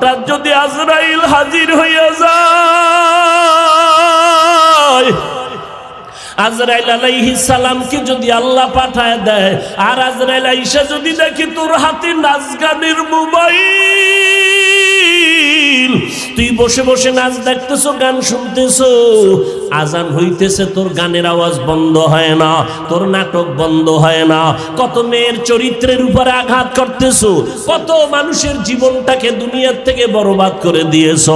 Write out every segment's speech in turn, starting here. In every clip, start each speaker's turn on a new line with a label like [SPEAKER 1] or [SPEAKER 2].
[SPEAKER 1] হঠাৎ যদি আজরাইল হাজির হইয়া যায়, আজরাইল আলাইহিস সালামকে যদি আল্লাহ পাঠায় দেয়, আর আজরাইল আইসা যদি দেখি তোর হাতে নাচ গানের মোবাইল তুই বসে বসে নাচ দেখতেছো, গান শুনতেছো। আজান হইতেছে, তোর গানের আওয়াজ বন্ধ হয় না, তোর নাটক বন্ধ হয় না। কত মেয়ের চরিত্রের উপরে আঘাত করতেছো, কত মানুষের জীবনটাকে দুনিয়ার থেকে বরবাদ করে দিয়েছ।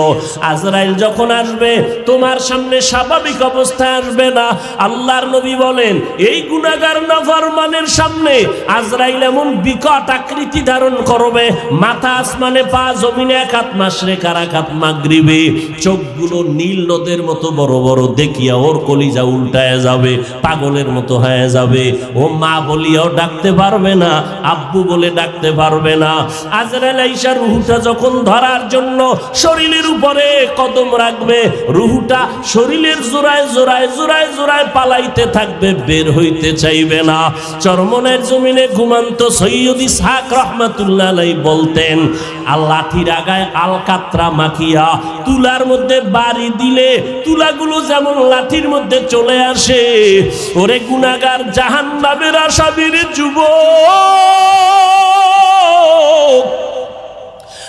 [SPEAKER 1] আজরাইল যখন আসবে, তোমার সামনে স্বাভাবিক অবস্থায় আসবে না। আল্লাহর নবী বলেন, এই গুনাগার নাফরমানের সামনে আজরাইল এমন বিকট আকৃতি ধারণ করবে, মাথা আসমানে পা, জমিনে এক হাত মাসরে কারাকাত মাগরিবে, চোখগুলো নীল নদের মতো বড় বড়, দেখিয়া ওর কলিজা উল্টায় যাবে, পাগলের মতো হয়ে যাবে। ও মা বলিয়াও ডাকতে পারবে না, আব্বু বলে ডাকতে পারবে না। আজরাইল আইসা রুহুটা যখন ধরার জন্য শরীরের উপরে কদম রাখবে, রুহুটা শরীরের জোড়ায় জোড়ায় জোড়ায় জোড়ায় পালাইতে থাকবে, বের হইতে চাইবে না। চরমনের জমিনে ঘুমান্ত সৈয়দ ইসহাক রহমাতুল্লাহ বলতেন আল্লাঠির আগায় আলকাত্রা মাখিয়া তুলার মধ্যে বাড়ি দিলে তুলাগুলো যেমন লাঠির মধ্যে চলে আসে, ওরে গুণাগার জাহান নামের আসামির যুবক।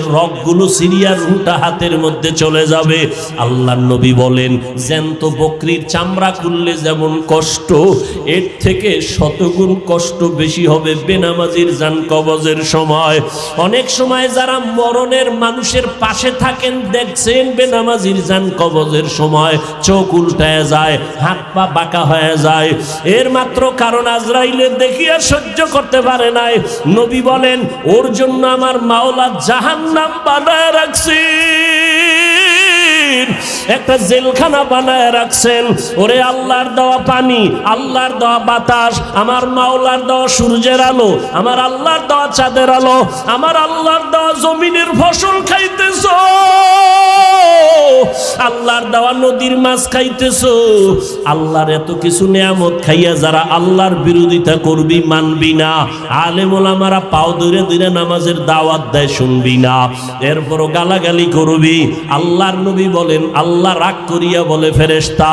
[SPEAKER 1] শরীরের রগগুলো সিরিয়ার রুহুটা হাতের মধ্যে চলে যাবে। আল্লাহ নবী বলেন, জ্যান্ত বকরির চামড়া খুললে যেমন কষ্ট, এর থেকে শতগুণ কষ্ট বেশি হবে বেনামাজির জান কবজের সময়। অনেক সময় যারা মরণের মানুষের পাশে থাকেন, দেখছেন বেনামাজির জান কবজের সময় চোখ উল্টায় যায়, হাত পা বাঁকা হয়ে যায়। এর মাত্র কারণ আজরাইলের দেখিয়া সহ্য করতে পারে নাই। নবী বলেন, ওর জন্য আমার মাওলা জাহান্নাম বানায় রাখছি একটা জেলখানা বানায় রাখছেন। ওরে আল্লাহর দেওয়া পানি, আল্লাহর দেওয়া বাতাস, আমার মাওলার দেওয়া সূর্যের আলো, আমার আল্লাহর দেওয়া চাঁদের আলো, আমার আল্লাহর দেওয়া জমিনের ফসল খাইতেছ। আল্লাহর দেওয়া নদীর মাছ খাইতেছ। আল্লাহর এত কিছু নিয়ামত খাইয়া যারা আল্লাহর বিরোধিতা করবি মানবি না। আলেমুল আমারা পাও ধরে ধরে নামাজের দাওয়াত দেয় শুনবি না। এরপরও গালাগালি করবি। আল্লাহর নবী বলেন আল্লাহ রাগ করিয়া বলে ফেরেশতা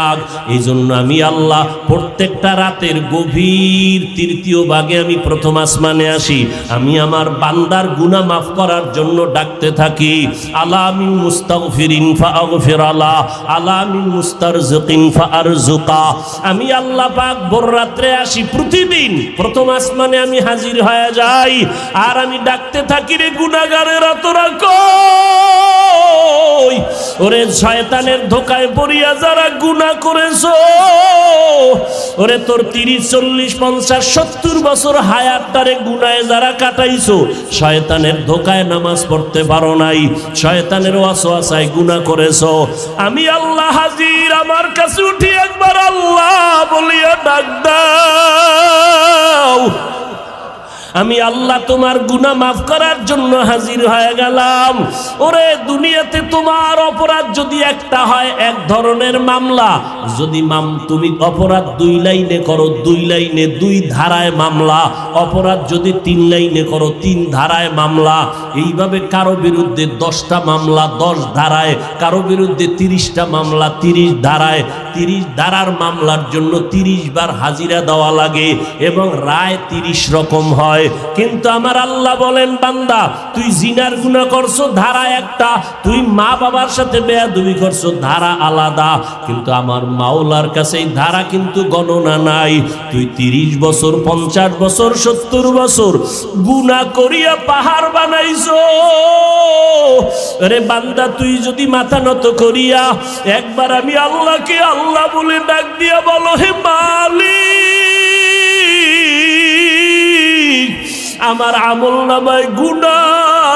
[SPEAKER 1] যাক এই জন্য আমি আল্লাহ প্রত্যেকটা রাতের গভীর তৃতীয় ভাগে আমি প্রথম আসমানে আসি। আমি আমার বান্দার গুনাহ মাফ করার জন্য ডাকতে থাকি। আলা আমি আল্লাহ পাক ভোর রাত্রে আসি, প্রতিদিন প্রথম আসমানে আমি হাজির হয়ে যাই। আর আমি ডাকতে থাকি রে গুনাহগারেরা, তোরা কই? ওরে শয়তানের ধোকায় পড়িয়া যারা করেছ? ওরে তোর তিরিশ, চল্লিশ, পঞ্চাশ, সত্তর বছর হায়াতটারে গুনায় যারা কাটাইছো, শয়তানের ধোকায় নামাজ পড়তে পারো নাই, শয়তানের ওয়াসওয়াসায় গুনাহ করেছ। আমি আল্লাহ হাজির, আমার কাছে উঠি একবার আল্লাহ বলিয়া ডাক দাও। আমি আল্লাহ তোমার গুনাহ মাফ করার জন্য হাজির হয়ে গেলাম। ওরে, দুনিয়াতে তোমার অপরাধ যদি একটা হয়, এক ধরনের মামলা। যদি মাম, তুমি অপরাধ দুই লাইনে করো, দুই লাইনে দুই ধারায় মামলা। অপরাধ যদি তিন লাইনে করো, তিন ধারায় মামলা। এইভাবে কারও বিরুদ্ধে দশটা মামলা, দশ ধারায়, কারও বিরুদ্ধে তিরিশটা মামলা, তিরিশ ধারায়। তিরিশ ধারার মামলার জন্য তিরিশ বার হাজিরা দেওয়া লাগে এবং রায় তিরিশ রকম হয়। কিন্তু আমার আল্লাহ বলেন, বান্দা, তুই জিনার গুণা করছ, ধারা একটা। তুই মা বাবার সাথে বেয়াদবি করছ, ধারা আলাদা। কিন্তু আমার মাওলার কাছে ধারা কিন্তু গণনা নাই। তুই তিরিশ বছর, পঞ্চাশ বছর, সত্তর বছর গুণা করিয়া পাহাড় বানাইছো। রে বান্দা, তুই যদি মাথা নত করিয়া, একবার আমি আল্লাহকে আল্লাহ বলে ডাক দিয়া বলো, হে মালিক। আমার আমল নামায়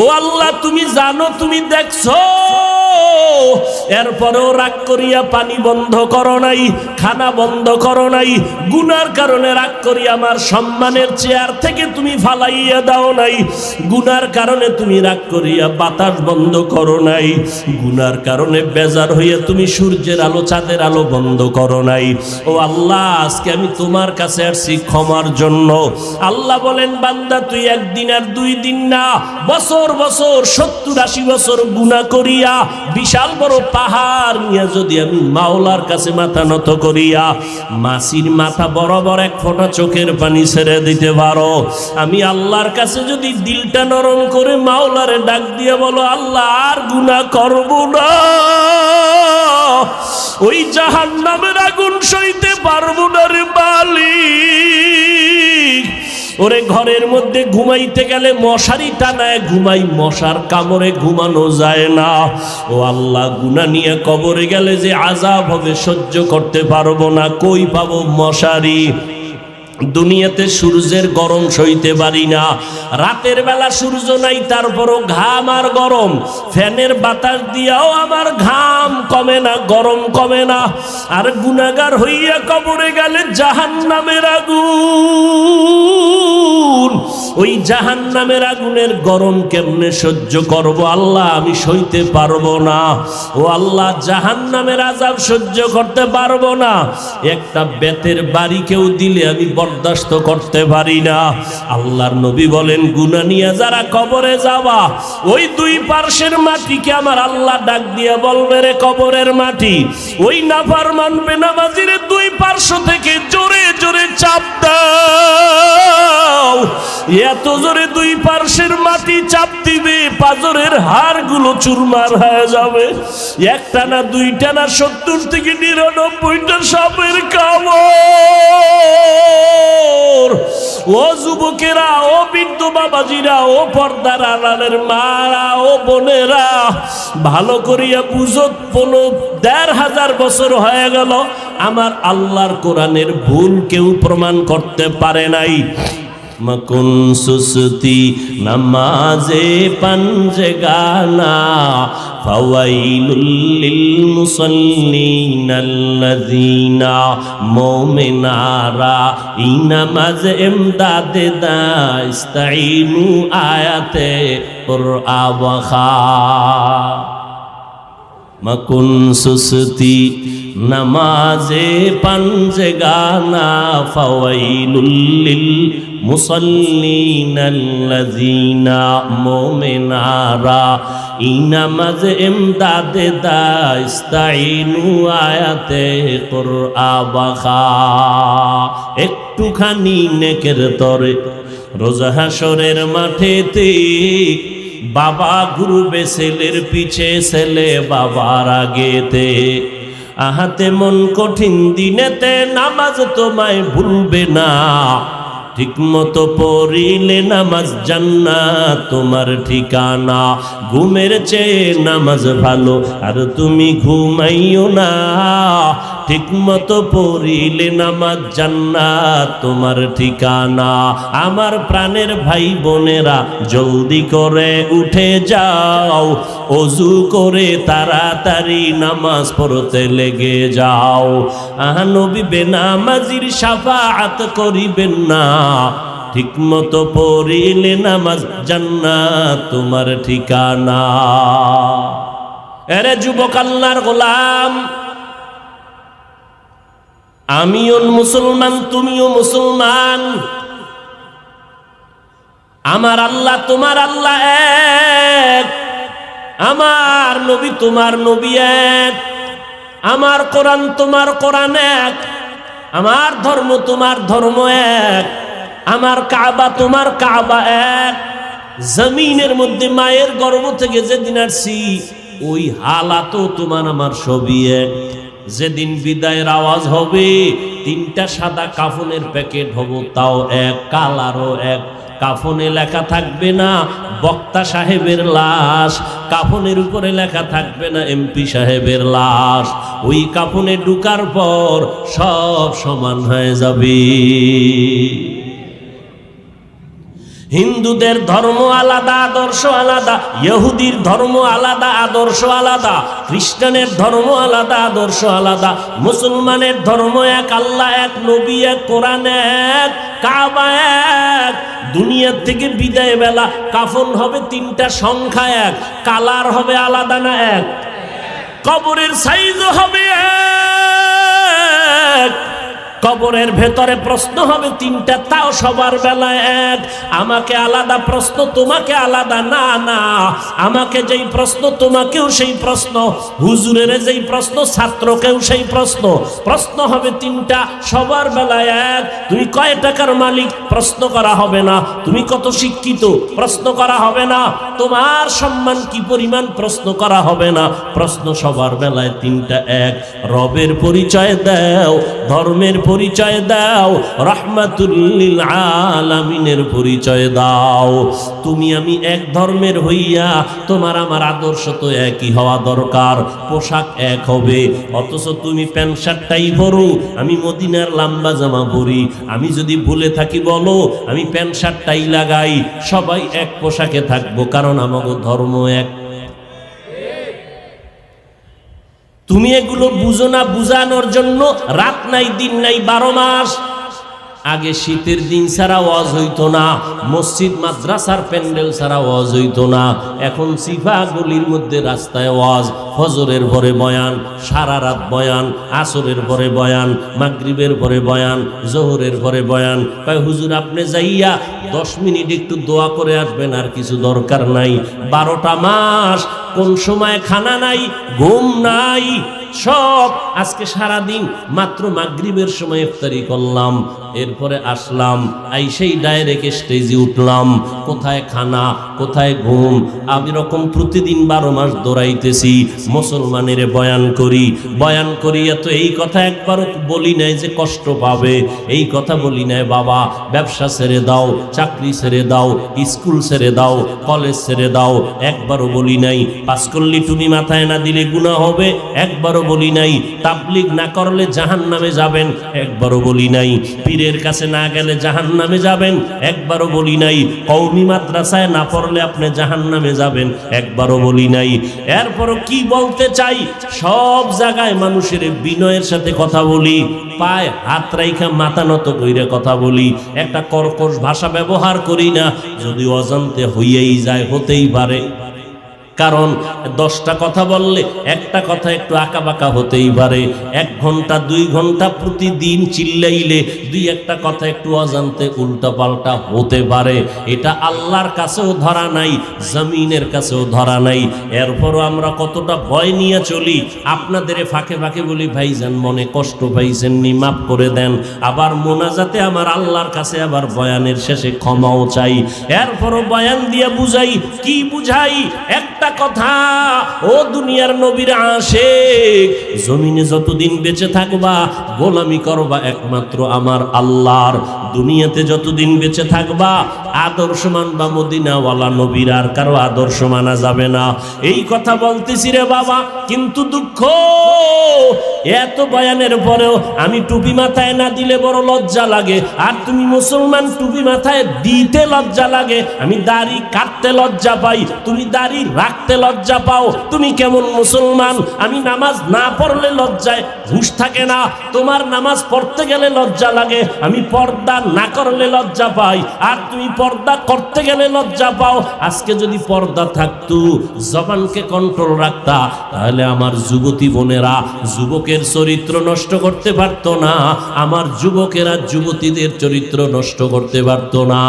[SPEAKER 1] ও আল্লাহ, তুমি জানো, তুমি দেখছ? এরপরেও রাগ করিয়া পানি বন্ধ করো নাই, খানা বন্ধ করো নাই, গুনার কারণে রাগ করি আমার সম্মানের চেয়ার থেকে তুমি ফালাইয়া দাও নাই, গুনার কারণে তুমি রাগ করিয়া বাতাস বন্ধ করো নাই, গুনার কারণে বেজার হইয়া তুমি সূর্যের আলো, চাঁদের আলো বন্ধ করো নাই। ও আল্লাহ, আজকে আমি তোমার কাছে আসছি ক্ষমার জন্য। আল্লাহ বলেন, বান্দা, তুই একদিন আর দুই দিন না, বছর বছর, সত্তর আশি বছর গুণা করিয়া বিশাল বড় পাহাড় নিয়ে যদি আমি মাওলার কাছে মাথা নত করিয়া, মাসির মাথা বরাবর এক ফোঁটা চোখের পানি ছেড়ে দিতে পারো। আমি আল্লাহর কাছে যদি দিলটা নরম করে মাওলারে ডাক দিয়ে বলো, আল্লাহ, আর গুণা করব না। ওই জাহান নামের আগুন সইতে পারব না রে মালিক। ওরে ঘরের মধ্যে ঘুমাইতে গেলে মশারি টানায়, ঘুমাই মশার কামড়ে ঘুমানো যায় না। ও আল্লাহ গুনা নিয়ে কবরে গেলে যে আজাব হবে সহ্য করতে পারব না। কই পাবো মশারি? দুনিয়াতে সূর্যের গরম সইতে পারি না। রাতের বেলা সূর্য নাই, তারপরও ঘাম আর গরম। ফ্যানের বাতাস দিয়াও আমার ঘাম কমে না, গরম কমে না। আর গুনাগার হইয়া কবরে গেলে জাহান নামের আগুন। ওই জাহান নামের আগুনের গরম কেমনে সহ্য করব? আল্লাহ, আমি সইতে পারব না। ও আল্লাহ জাহান নামের আজাব সহ্য করতে পারব না। একটা বেতের বাড়ি কেউ দিলে আমি বরদাস্ত করতে পারি না। আল্লাহর নবী বলেন গুনা নিয়ে যারা কবরে যাওয়া ওই দুই পার্শ্বের মাটিকে আমার আল্লাহ ডাক দিয়ে বলবে রে কবরের মাটি। ওই নাফার মানবে নামাজির দুই পার্শ্ব থেকে জোরে জোরে চাপ দাও। এত জোরে দুই পার্শ্বের মাটি চাপ দিবে, পাজরের হাড়গুলো চুরমার হয়ে যাবে। একটা না দুইটা না সত্তর থেকে নিরানব্বইটা সাপের কামড়। ও যুবকেরা, ও বৃদ্ধ বাবাজিরা, ও পর্দার আড়ালের মারা, ও বোনেরা, ভালো করিয়া বুঝো পলো দেড় হাজার বছর হয়ে গেল, আমার আল্লাহর কোরআনের ভুল কেউ প্রমাণ করতে পারে নাই। মকুন সুসতি, নমাজে পঞ্জে গানা ফাওয়াইলুল লিল মুসাল্লিন আল্লাযীনা মুমিনারা ইনামাজ ইমদাদে দা ইস্তাইনু আয়াতে কুরআন মকুন সুসতি নমাজে পঞ্জে গানা ফাওয়াইলুল্লিল মুসল্লিনাল্লাযীনা মুমিনারা ইনামাজ ইমদাদে দা ইস্তাইনু আয়াতে কুরআবাখা একটুখানি নেকের তরে রোজা হাসরের মাঠেতে বাবা ঘুরবে ছেলের পিছে ছেলে বাবার আগেতে। আহাতে মন কঠিন দিনেতে নামাজ তোমায় ভুলবে না। ঠিক মতো পড়িলে নামাজ জান্না তোমার ঠিকানা। ঘুমের চেয়ে নামাজ ভালো, আর তুমি ঘুমাইও না। ঠিক মতো পড়িলে নামাজ জান্না তোমার ঠিকানা। আমার প্রাণের ভাই বোনেরা, জলদি করে উঠে যাও, অজু করে তাড়াতাড়ি নামাজ পড়তে লেগে যাও। আহা, নবী বেনামাজির সাফাআত করিবেন না। ঠিক মতো পড়িলে নামাজ জান্নাত তোমার ঠিকানা। এরে যুবক আল্লাহর গোলাম আমিও মুসলমান, তুমিও মুসলমান। আমার আল্লাহ তোমার আল্লাহ এক। আমার নবী তোমার নবী এক। আমার কোরআন তোমার কোরআন এক। আমার ধর্ম তোমার ধর্ম এক। আমার কাবা তোমার কাবা এক। জমিনের মধ্যে মায়ের গর্ভ থেকে যেদিন আসছি, ওই হালাতও তোমার আমার সবই এক। যেদিন বিদায়ের আওয়াজ হবে, তিনটা সাদা কাফনের প্যাকেট হব, তাও এক কালারও এক। কাফনে লেখা থাকবে না বক্তা সাহেবের লাশ, কাফনের উপরে লেখা থাকবে না এমপি সাহেবের লাশ। ওই কাফনে ঢুকার পর সব সমান হয়ে যাবে। হিন্দুদের ধর্ম আলাদা, আদর্শ আলাদা, ইহুদির ধর্ম আলাদা, আদর্শ আলাদা, খ্রিস্টানের ধর্ম আলাদা, আদর্শ আলাদা, মুসলমানের ধর্ম এক, আল্লাহ এক, নবী এক, কোরআন এক, কাবা এক। দুনিয়ার থেকে বিদায় বেলা কাফন হবে তিনটা, সংখ্যা এক, কালার হবে আলাদা না এক? কবরের সাইজ হবে এক। কবরের ভেতরে প্রশ্ন হবে তিনটা, তাও সবার বেলায় এক। আমাকে আলাদা প্রশ্ন, তোমাকে আলাদা, না না। আমাকে যেই প্রশ্ন, তোমাকেও সেই প্রশ্ন। হুজুরের যেই প্রশ্ন, ছাত্রকেও সেই প্রশ্ন। প্রশ্ন হবে তিনটা, সবার বেলায় এক। তুমি কয় টাকার মালিক? প্রশ্ন করা হবে না। তুমি কত শিক্ষিত? প্রশ্ন করা হবে না। তোমার সম্মান কি পরিমাণ? প্রশ্ন করা হবে না। প্রশ্ন সবার বেলায় তিনটা, এক। রবের পরিচয় দেও, ধর্মের পরিচয় দাও, রহমাতুল্লিল আলামিনের পরিচয় দাও। তুমি আমি এক ধর্মের হইয়া তোমার আমার আদর্শ তো একই হওয়া দরকার, পোশাক এক হবে। অথচ তুমি প্যান্ট শার্টটাই পরো আমি মদিনার লম্বা জামা পরি। আমি যদি ভুলে থাকি বলো, আমি প্যান্ট শার্টটাই লাগাই। সবাই এক পোশাকে থাকব, কারণ আমাকে ধর্ম এক। তুমি এগুলো বুঝো না বুঝানোর জন্য রাত নাই, দিন নাই, বারো মাস। আগে শীতের দিন ছাড়া ওয়াজ হইতো না, মসজিদ, মাদ্রাসার প্যান্ডেল ছাড়া ওয়াজ হইতো না। এখন সিফা গলির মধ্যে রাস্তায় ওয়াজ, ফজরের পরে বয়ান, সারা রাত বয়ান, আসরের পরে বয়ান, মাগরিবের পরে বয়ান, জোহরের পরে বয়ান। কয়, হুজুর, আপনি যাইয়া দশ মিনিট একটু দোয়া করে আসবেন, আর কিছু দরকার নাই। বারোটা মাস কোন সময় খানা নাই, ঘুম নাই, সব আজকে সারা দিন মাত্র মাগরিবের সময় ইফতারি করলাম। এরপরে আসলাম আই সেই ডাইরেক্ট স্টেজে উঠলাম, কোথায় খানা, কোথায় ঘুম, আমি রকম প্রতিদিন বারো মাস দৌড়াইতেছি, মুসলমানের বয়ান করি, বয়ান করিয়া তো এই কথা একবারও বলি নাই যে কষ্ট পাবে, এই কথা বলি নাই, বাবা, ব্যবসা ছেড়ে দাও, চাকরি ছেড়ে দাও, স্কুল ছেড়ে দাও, কলেজ ছেড়ে দাও, একবারও বলি নাই করলি তুমি মাথায় না দিলে গুণা হবে, একবারও বলি নাই, তাবলিগ না করলে জাহান নামে যাবেন, একবারও বলি নাই পীরের কাছে না গেলে জাহান নামে যাবেন। একবারও বলি নাই কৌমি মাদ্রাসায় না পড়লে আপনি জাহান নামে যাবেন। একবারও বলি নাই। এরপরও কি বলতে চাই? সব জায়গায় মানুষের বিনয়ের সাথে কথা বলি, পায় হাত রাইখা মাথা নত কইরে কথা বলি। একটা কর্কশ ভাষা ব্যবহার করি না, যদি অজান্তে হইয়াই যায়, হতেই পারে। কারণ দশটা কথা বললে একটা কথা একটু আঁকা বাঁকা হতেই পারে। এক ঘণ্টা, দুই ঘণ্টা প্রতিদিন চিল্লাইলে দুই একটা কথা একটু অজান্তে উল্টা পাল্টা হতে পারে। এটা আল্লাহর কাছেও ধরা নাই, জমিনের কাছেও ধরা নাই। এরপরও আমরা কতটা ভয় নিয়ে চলি। আপনাদের ফাঁকে ফাঁকে বলি, ভাইজান, মনে কষ্ট পাইছেন নি, মাফ করে দেন। আবার মোনাজাতে আমার আল্লাহর কাছে আবার বয়ানের শেষে ক্ষমাও চাই। এরপরও বয়ান দিয়ে বুঝাই, কি বুঝাই? একটা কথা, ও দুনিয়ার নবীর আসে জমিনে যতদিন বেঁচে থাকবা, গোলামি করবা একমাত্র আমার আল্লাহর। দুনিয়াতে যতদিন বেঁচে থাকবা আদর্শ মানবা মদিনাওয়ালা নবীর আর কারও আদর্শ মানা যাবে না। এই কথা বলতেছি রে বাবা, কিন্তু দুঃখ, এত বয়ানের পরেও আমি টুপি মাথায় না দিলে বড় লজ্জা লাগে। আর তুমি মুসলমান, টুপি মাথায় দিতে লজ্জা লাগে। আমি দাড়ি কাটতে লজ্জা পাই, তুমি দাড়ি রাখতে লজ্জা পাও। তুমি কেমন মুসলমান? আমি নামাজ না পড়লে লজ্জায় হুশ থাকে না। তোমার নামাজ পড়তে গেলে লজ্জা লাগে। আমি পর্দা না করলে লজ্জা পাই। আর তুমি পর্দা করতে গেলে লজ্জা পাও। আজকে যদি পর্দা থাকতো, জবানকে কন্ট্রোল রাখতা, তাহলে আমার যুবতী বোনেরা যুবকের চরিত্র নষ্ট করতে পারতো না, আমার যুবকেরা যুবতীদের চরিত্র নষ্ট করতে পারতো না।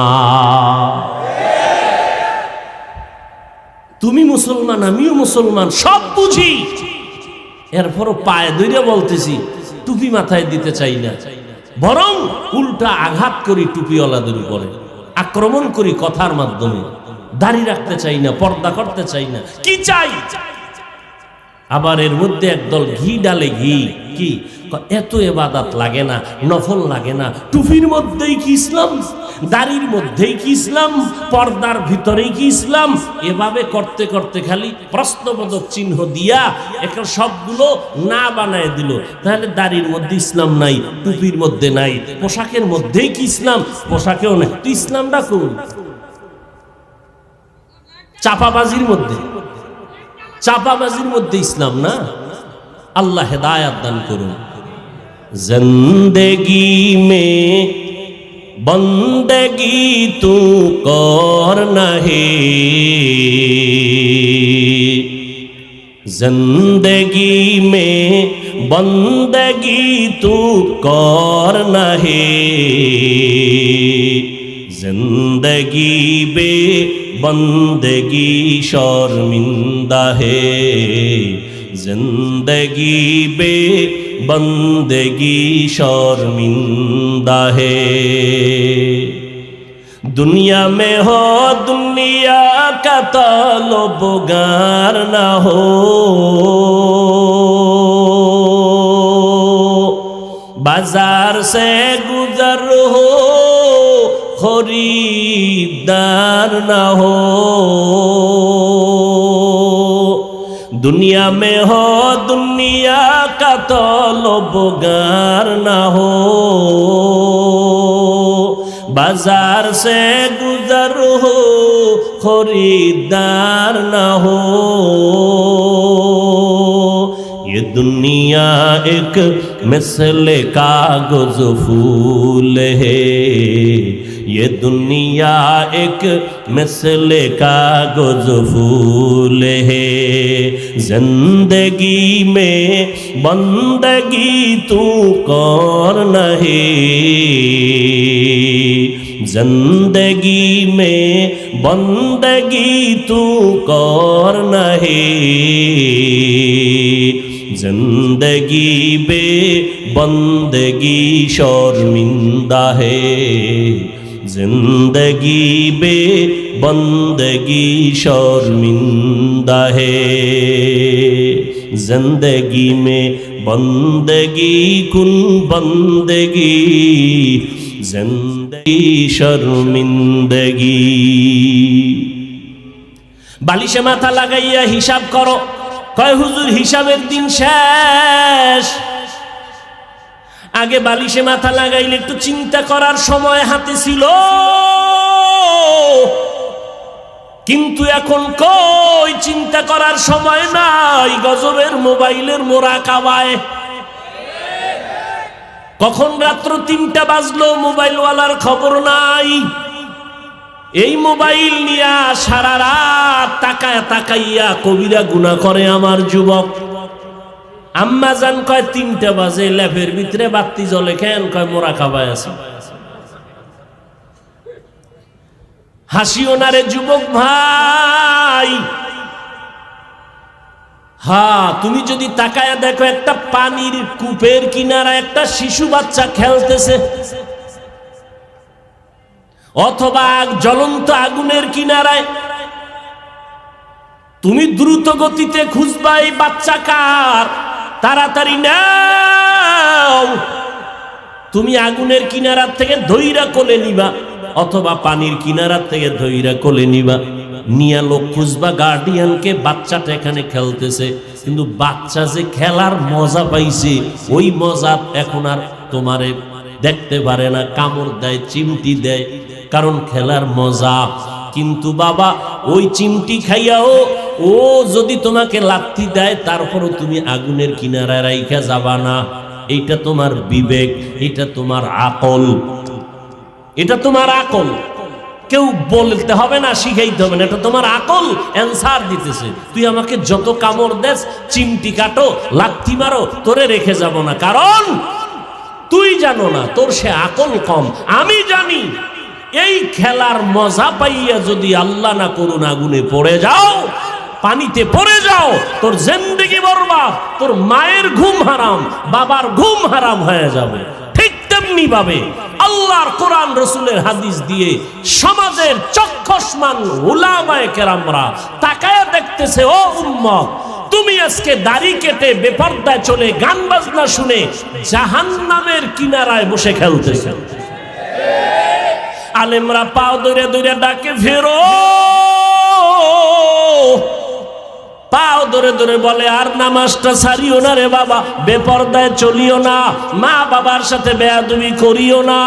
[SPEAKER 1] তুমি মুসলমান, আমিও মুসলমান, সব বুঝি। এরপরও পায়ে দইরে বলতেছি, টুপি মাথায় দিতে চাই না। বরং উল্টা আঘাত করি টুপিওয়ালাদের উপরে। আক্রমণ করি কথার মাধ্যমে। দাড়ি রাখতে চাই না পর্দা করতে চাই না। কি চাই? আবার এর মধ্যে একদল ঘি ডালে ঘি, কি? এত এবাদাত লাগে না, নফল লাগে না টুপির মধ্যেই কি ইসলাম? দাড়ির মধ্যেই কি ইসলাম? পর্দার ভিতরেই কি ইসলাম? এভাবে করতে করতে খালি প্রশ্নবোধক চিহ্ন দিয়া এখন সবগুলো না বানায় দিল। তাহলে দাড়ির মধ্যে ইসলাম নাই টুপির মধ্যে নাই, পোশাকের মধ্যেই কি ইসলাম? পোশাকেও নাই। তো ইসলামটা কোন? চাপাবাজির মধ্যে। চাপাবাজির মধ্যে ইসলাম না? আল্লাহ হেদায়াত দান করুন। জিন্দগি মে বন্দগি তু কর নাহি। জিন্দগি মে বন্দগি তু কর নাহি। জিন্দগি বে বন্দগি শর্মিন্দা হে জিন্দগি বে বন্দগি শর্মিন্দা হে দুনিয়া মে হো দুনিয়া কা তলব গার না হো বাজার সে গুজর হো खरीदार ना हो दुनिया में हो दुनिया का तलबगार ना हो बाजार से गुजर हो खरीदार ना हो ये दुनिया एक मिसल कागज़ फूल है। ये दुनिया एक मिसल कागज़ फूल है। ज़िंदगी में बंदगी तू कौन नहीं। ज़िंदगी में बंदगी तू कौर नहीं। জিন্দগি বে বন্দগি শর্মিন্দা হে জিন্দগি বে বন্দগি শর্মিন্দা হে জিন্দগি মে বন্দগি কুন বন্দগি জিন্দগি শর্মিন্দগি বালিশে মাথা লাগাইয়া হিসাব করো কয়, হুজুর, হিসাবের দিন শেষ। আগে বালিশে মাথা লাগাইলে একটু চিন্তা করার সময় হাতে ছিল। কিন্তু এখন কই, চিন্তা করার সময় নাই, গজবের মোবাইলের মোরা কাবায়। কখন রাত্র তিনটা বাজলো, মোবাইলওয়ালার খবর নাই। এই মোবাইল নিয়া সারা রাত তাকায় তাকাইয়া কবিরা গুণা করে আমার যুবক। আম্মা জান কয়, তিনটা বাজে, ল্যাবের ভিতরে বাতি জ্বলে, কেন কয়, মোরা খাবায় আছে। হাসিও না রে যুবক ভাই। হা, তুমি যদি তাকায় দেখো, একটা পানির কূপের কিনারা একটা শিশু বাচ্চা খেলতেছে। অথবা জ্বলন্ত আগুনের কিনারায় তুমি দ্রুত গতিতে খুঁজবা এই বাচ্চা কার? তাড়াতাড়ি নাও। তুমি আগুনের কিনারার থেকে ধৈরা কোলে নিবা, অথবা পানির কিনারার থেকে ধৈরা কোলে নিবা। নিয়া লোক খুঁজবা গার্ডিয়ানকে বাচ্চাটা এখানে খেলতেছে। কিন্তু বাচ্চা যে খেলার মজা পাইছে, ওই মজা এখন আর তোমারে দেখতে পারে না। কামড় দেয়, চিমটি দেয় কারণ খেলার মজা। কিন্তু বাবা, ওই চিমটি খাইয়াও, ও যদি তোমাকে লাথি দেয়, তারপরও তুমি আগুনের কিনারায় রাইখা যাবা না। এইটা তোমার বিবেক, এটা তোমার আকল। এটা তোমার আকল। কেউ বলতে হবে না, শিখাইতে হবে না, এটা তোমার আকল। অ্যান্সার দিতেছে, তুই আমাকে যত কামড় দেস, চিমটি কাটো, লাথি মারো, তোরে রেখে যাব না। কারণ, তুই জানো না, তোর সে আকল কম। আমি জানি এই খেলার মজা পাইয়া যদি আল্লাহ না করুন আগুনে পড়ে যাও, পানিতে পড়ে যাও, তোর জিন্দেগি বরবাদ, তোর মায়ের ঘুম হারাম, বাবার ঘুম হারাম হয়ে যাবে। ঠিক তেমনি ভাবে আল্লাহর কোরআন, রসুলের হাদিস দিয়ে সমাজের চক্ষসমান উলামায়ে কেরামরা তাকায় দেখতেছে, ও উম্মত, তুমি আজকে দাড়ি কেটে বেপর্দায় চলে গান বাজনা শুনে জাহান নামের কিনারায় বসে খেলতেছে। আলেমরা পাও দৌড়ে দৌড়ে ডাকে, ফেরো! পাও ধরে ধরে বলে, আর নামাজটা ছাড়িও না রে বাবা, বেপর্দায় চলিও না, মা বাবার সাথে বেয়াদবি করিও না।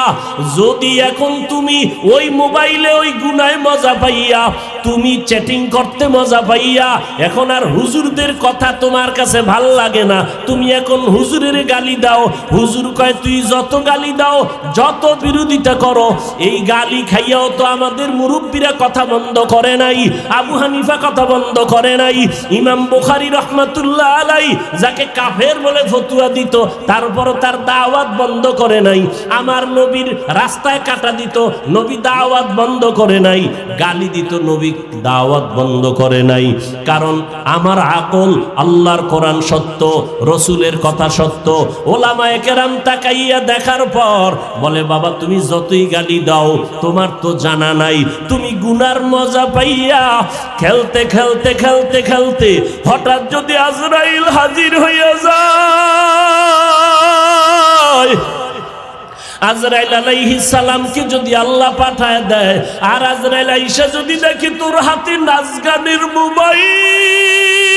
[SPEAKER 1] যদি এখন তুমি ওই মোবাইলে ওই গুনায় মজা পাইয়া তুমি চ্যাটিং করতে মজা পাইয়া, এখন আর হুজুরদের কথা তোমার কাছে ভালো লাগে না। তুমি এখন হুজুরের গালি দাও। হুজুর কয়, তুই যত গালি দাও, যত বিরোধিতা করো, এই গালি খাইয়াও তো আমাদের মুরব্বীরা কথা বন্ধ করে নাই, আবু হানিফা কথা বন্ধ করে নাই, ইমাম বুখারি রহমাতুল্লাহ আলাই যাকে কাফের বলে ফতুয়া দিত, তারপরও তার দাওয়াত বন্ধ করে নাই। আমার নবীর রাস্তায় কাটা দিত, নবী দাওয়াত বন্ধ করে নাই। গালি দিত নবী দাওয়াত বন্ধ করে নাই। কারণ আমার আকল আল্লাহর কোরআন সত্য, রসুলের কথা সত্য, ওলামায়ে কেরাম তাকাইয়া দেখার পর বলে, বাবা, তুমি যতই গালি দাও, তোমার তো জানা নাই। তুমি গুনার মজা পাইয়া খেলতে খেলতে খেলতে খেলতে হঠাৎ যদি আজরাইল হাজির হইয়া যায় আজরাইল আলাইহিস সালামকে যদি আল্লাহ পাঠায় দেয়, আর আজরাইল আইসা যদি দেখি তোর হাতে নাচ মোবাইল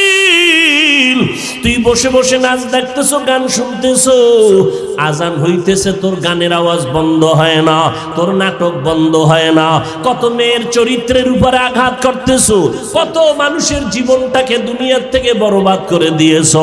[SPEAKER 1] তুই বসে বসে নাচ দেখতেছো, গান শুনতেছো। আজান হইতেছে, তোর গানের আওয়াজ বন্ধ হয় না, তোর নাটক বন্ধ হয় না। কত মেয়ের চরিত্রের উপরে আঘাত করতেছো, কত মানুষের জীবনটাকে দুনিয়ার থেকে বরবাদ করে দিয়েছ।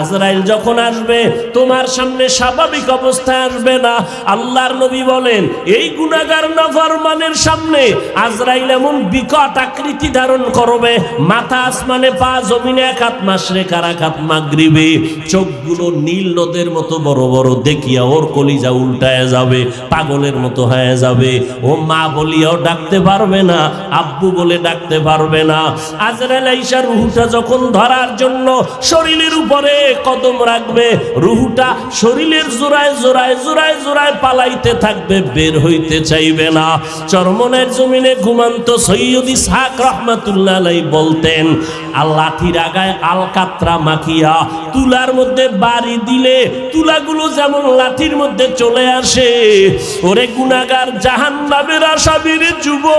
[SPEAKER 1] আজরাইল যখন আসবে, তোমার সামনে স্বাভাবিক অবস্থায় আসবে না। আল্লাহর নবী বলেন, এই গুনাগার নাফরমানের সামনে আজরাইল এমন বিকট আকৃতি ধারণ করবে, মাথা আসমানে পা, জমিনে এক হাত মাসরে কারাক হাত মাগরিবে চোখগুলো নীল নদের মতো বড় বড়, দেখিয়া ওর কলিজা উল্টায় যাবে, পাগলের মতো হয়ে যাবে। ও মা বলিয়াও ডাকতে পারবে না, আব্বু বলে ডাকতে পারবে না। আজরাইল আইসা রুহুটা যখন ধরার জন্য শরীরের উপরে কদম রাখবে, রুহুটা শরীরের জোড়ায় জোড়ায় জোড়ায় জোড়ায় পালাইতে থাকবে, বের হইতে চাইবে না। চরমনের জমিনে ঘুমান্ত সৈয়দ ইসহাক রহমাতুল্লাহ আলাই বলতেন লাঠির আগায় আলকাত্রা মাখিয়া তুলার মধ্যে বাড়ি দিলে তুলাগুলো যেমন লাঠির মধ্যে চলে আসে, ওরে গুণাগার জাহান নামের আসামির যুবক।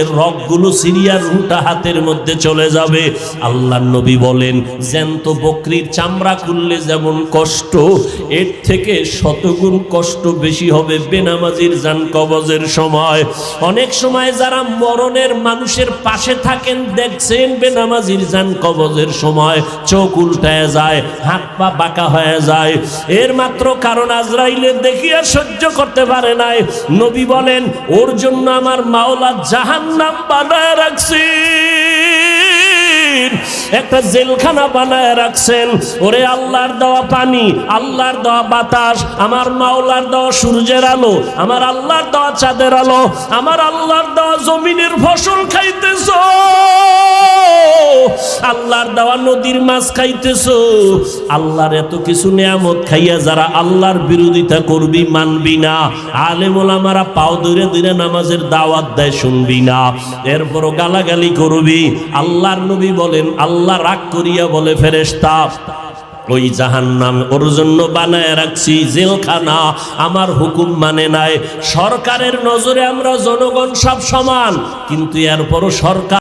[SPEAKER 1] শরীরের রগগুলো সিরিয়ার রুহুটা হাতের মধ্যে চলে যাবে। আল্লাহ নবী বলেন, জ্যান্ত বকরির চামড়া খুললে যেমন কষ্ট, এর থেকে শতগুণ কষ্ট বেশি হবে বেনামাজির জান কবজের সময়। অনেক সময় যারা মরণের মানুষের পাশে থাকেন, দেখছেন বেনামাজির জান কবজের সময়, চোখ উল্টায় যায়, হাত পা বাঁকা হয়ে যায়। এর মাত্র কারণ আজরাইলের দেখিয়া সহ্য করতে পারে নাই। নবী বলেন, ওর জন্য আমার মাওলা জাহান্নাম বানায় রাখছি। একটা জেলখানা বানায় রাখছেন। ওরে আল্লাহর দেওয়া পানি, আল্লাহর দেওয়া বাতাস, আমার মাওলার দেওয়া সূর্যের আলো, আমার আল্লাহর দেওয়া চাঁদের আলো, আমার আল্লাহর দেওয়া জমিনের ফসল খাইতেছ। আল্লাহর দেওয়া নদীর মাছ খাইতেছো। আল্লাহর এত কিছু নিয়ামত খাইয়া যারা আল্লাহর বিরোধিতা করবি মানবি না। আলেম ওলামারা পাও ধরে ধরে নামাজের দাওয়াত দেয় শুনবি না। এরপরও গালাগালি করবি। আল্লাহর নবী বলেন, আল্লাহ রাগ করিয়া বলে ফেরেস্তা ওই জাহান নাম ওর জন্য বানায় রাখছি, জেলখানা, আমার হুকুম মানে নাই। সরকারের নজরে আমরা জনগণ সব সমান, কিন্তু এরপরও সরকার